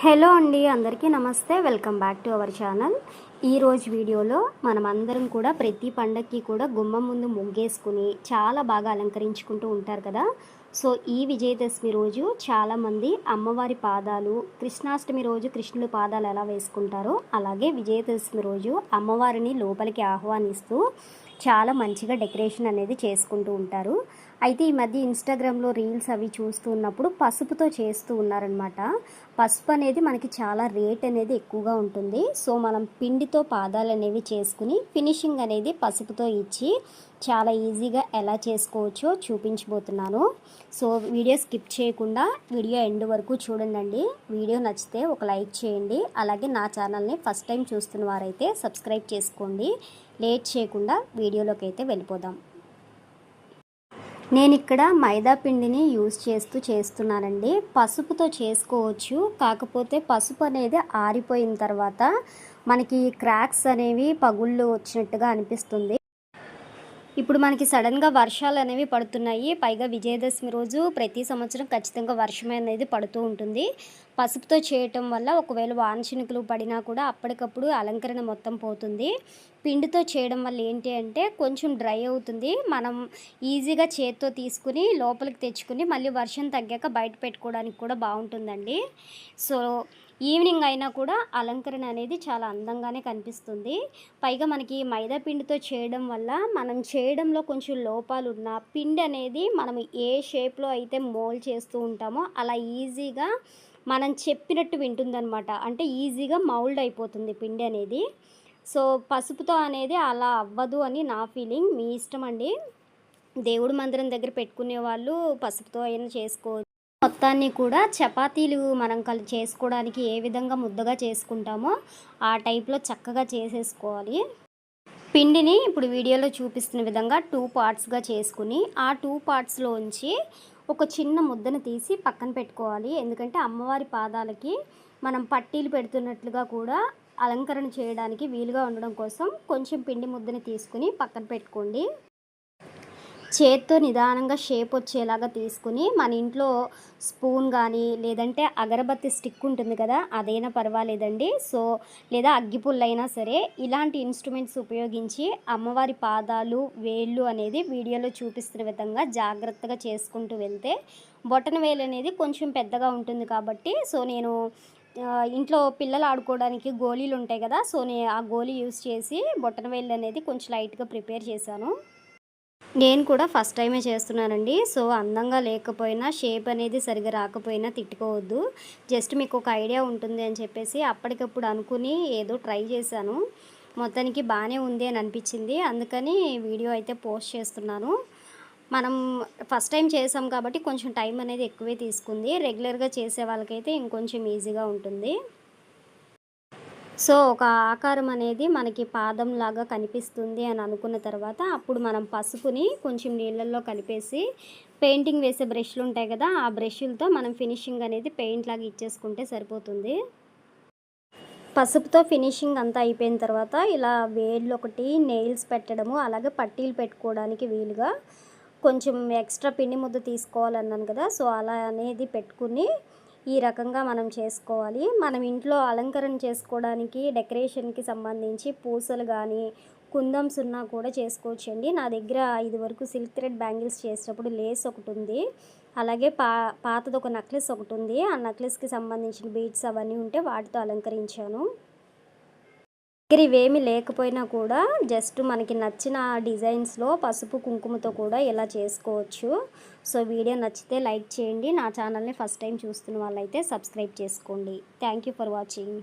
Hello అండి అందరికీ నమస్తే. Welcome back to our channel. ఈరోజు వీడియోలో మనం అందరం కూడా ప్రతి పండక్కి కూడా గుమ్మం ముందు ముగ్గేసుకుని చాలా బాగా అలంకరించుకుంటూ ఉంటారు కదా. సో ఈ విజయదశమి రోజు చాలామంది అమ్మవారి పాదాలు కృష్ణాష్టమి రోజు కృష్ణుడి పాదాలు ఎలా వేసుకుంటారో అలాగే విజయదశమి రోజు అమ్మవారిని లోపలికి ఆహ్వానిస్తూ చాలా మంచిగా డెకరేషన్ అనేది చేసుకుంటూ ఉంటారు. అయితే ఈ మధ్య ఇన్స్టాగ్రామ్లో రీల్స్ అవి చూస్తూ ఉన్నప్పుడు పసుపుతో చేస్తూ ఉన్నారనమాట పసుపు అనేది మనకి చాలా రేట్ అనేది ఎక్కువగా ఉంటుంది. సో మనం పిండితో పాదాలు అనేవి చేసుకుని ఫినిషింగ్ అనేది పసుపుతో ఇచ్చి చాలా ఈజీగా ఎలా చేసుకోవచ్చో చూపించబోతున్నాను. సో వీడియో స్కిప్ చేయకుండా వీడియో ఎండ్ వరకు చూడండి వీడియో నచ్చితే ఒక లైక్ చేయండి. అలాగే నా ఛానల్ని ఫస్ట్ టైం చూస్తున్న వారైతే సబ్స్క్రైబ్ చేసుకోండి. లేట్ చేయకుండా వీడియోలోకి అయితే వెళ్ళిపోదాం. నేను ఇక్కడ మైదా పిండిని యూజ్ చేస్తూ చేస్తున్నానండి. పసుపుతో చేసుకోవచ్చు. కాకపోతే పసుపు అనేది ఆరిపోయిన తర్వాత మనకి క్రాక్స్ అనేవి పగుళ్ళు వచ్చినట్టుగా అనిపిస్తుంది. ఇప్పుడు మనకి సడన్గా వర్షాలు అనేవి పడుతున్నాయి. పైగా విజయదశమి రోజు ప్రతి సంవత్సరం ఖచ్చితంగా వర్షం అనేది పడుతూ ఉంటుంది. పసుపుతో చేయటం వల్ల ఒకవేళ వానచినుకులు పడినా కూడా అప్పటికప్పుడు అలంకరణ మొత్తం పోతుంది. పిండితో చేయడం వల్ల ఏంటి అంటే కొంచెం డ్రై అవుతుంది. మనం ఈజీగా చేత్తో తీసుకుని లోపలికి తెచ్చుకుని మళ్ళీ వర్షం తగ్గాక బయట పెట్టుకోవడానికి కూడా బాగుంటుందండి. సో ఈవినింగ్ అయినా కూడా అలంకరణ అనేది చాలా అందంగానే కనిపిస్తుంది. పైగా మనకి మైదా పిండితో చేయడం వల్ల మనం చేయడంలో కొంచెం లోపాలు ఉన్న పిండి అనేది మనం ఏ షేప్లో అయితే మోల్ చేస్తూ ఉంటామో అలా ఈజీగా మనం చెప్పినట్టు వింటుందనమాట అంటే ఈజీగా మౌల్డ్ అయిపోతుంది పిండి అనేది. సో పసుపుతో అనేది అలా అవ్వదు అని నా ఫీలింగ్. మీ ఇష్టం అండి? దేవుడి మందిరం దగ్గర పెట్టుకునే వాళ్ళు పసుపుతో అయినా చేసుకోవచ్చు. మొత్తాన్ని కూడా చపాతీలు మనం కలి చేసుకోవడానికి ఏ విధంగా ముద్దగా చేసుకుంటామో ఆ టైప్లో చక్కగా చేసేసుకోవాలి. పిండిని ఇప్పుడు వీడియోలో చూపిస్తున్న విధంగా టూ పార్ట్స్గా చేసుకుని ఆ టూ పార్ట్స్లోంచి ఒక చిన్న ముద్దను తీసి పక్కన పెట్టుకోవాలి. ఎందుకంటే అమ్మవారి పాదాలకి మనం పట్టీలు పెడుతున్నట్లుగా కూడా అలంకరణ చేయడానికి వీలుగా ఉండడం కోసం కొంచెం పిండి ముద్దని తీసుకుని పక్కన పెట్టుకోండి. చేత్తో నిదానంగా షేప్ వచ్చేలాగా తీసుకుని మన ఇంట్లో స్పూన్ కానీ లేదంటే అగరబత్తి స్టిక్ ఉంటుంది కదా అదైనా పర్వాలేదండి. సో లేదా అగ్గిపుల్లైనా సరే ఇలాంటి ఇన్స్ట్రుమెంట్స్ ఉపయోగించి అమ్మవారి పాదాలు వేళ్ళు అనేది వీడియోలో చూపిస్తున్న విధంగా జాగ్రత్తగా చేసుకుంటూ వెళ్తే బొటన వేలు అనేది కొంచెం పెద్దగా ఉంటుంది కాబట్టి సో నేను ఇంట్లో పిల్లలు ఆడుకోవడానికి గోళీలు ఉంటాయి కదా సో నేను ఆ గోళీ యూస్ చేసి బొట్టన వేళ్ళు అనేది కొంచెం లైట్గా ప్రిపేర్ చేశాను. నేను కూడా ఫస్ట్ టైమే చేస్తున్నానండి. సో అందంగా లేకపోయినా షేప్ అనేది సరిగా రాకపోయినా తిట్టుకోవద్దు. జస్ట్ మీకు ఒక ఐడియా ఉంటుంది అని చెప్పేసి అప్పటికప్పుడు అనుకుని ఏదో ట్రై చేశాను. మొత్తానికి బాగానే ఉంది అని అనిపించింది. అందుకని వీడియో అయితే పోస్ట్ చేస్తున్నాను. మనం ఫస్ట్ టైం చేసాం కాబట్టి కొంచెం టైం అనేది ఎక్కువే తీసుకుంది. రెగ్యులర్గా చేసే వాళ్ళకైతే ఇంకొంచెం ఈజీగా ఉంటుంది. సో ఒక ఆకారం అనేది మనకి పాదం లాగా కనిపిస్తుంది అని అనుకున్న తర్వాత అప్పుడు మనం పసుపుని కొంచెం నీళ్ళల్లో కలిపేసి పెయింటింగ్ వేసే బ్రష్లు ఉంటాయి కదా ఆ బ్రష్లతో మనం ఫినిషింగ్ అనేది పెయింట్ లాగా ఇచ్చేసుకుంటే సరిపోతుంది. పసుపుతో ఫినిషింగ్ అంతా అయిపోయిన తర్వాత ఇలా వేళ్ళు ఒకటి నెయిల్స్ పెట్టడము అలాగే పట్టీలు పెట్టుకోవడానికి వీలుగా కొంచెం ఎక్స్ట్రా పిండి ముద్ద తీసుకోవాలన్నాను కదా సో అలా అనేది పెట్టుకుని ఈ రకంగా మనం చేసుకోవాలి. మనం ఇంట్లో అలంకరణ చేసుకోవడానికి డెకరేషన్కి సంబంధించి పూసలు కానీ కుందమ్స్ ఉన్నా కూడా చేసుకోవచ్చండి. నా దగ్గర ఇది వరకు సిల్క్ థ్రెడ్ బ్యాంగిల్స్ చేసేటప్పుడు లేస్ ఒకటి ఉంది. అలాగే పా పాతది ఒక నెక్లెస్ ఒకటి ఉంది. ఆ నెక్లెస్కి సంబంధించిన బీడ్స్ అవన్నీ ఉంటే వాటితో అలంకరించాను. దగ్గర ఇవేమి లేకపోయినా కూడా జస్ట్ మనకి నచ్చిన డిజైన్స్లో పసుపు కుంకుమతో కూడా ఇలా చేసుకోవచ్చు. సో వీడియో నచ్చితే లైక్ చేయండి. నా ఛానల్ని ఫస్ట్ టైం చూస్తున్న వాళ్ళైతే సబ్స్క్రైబ్ చేసుకోండి. Thank you for watching.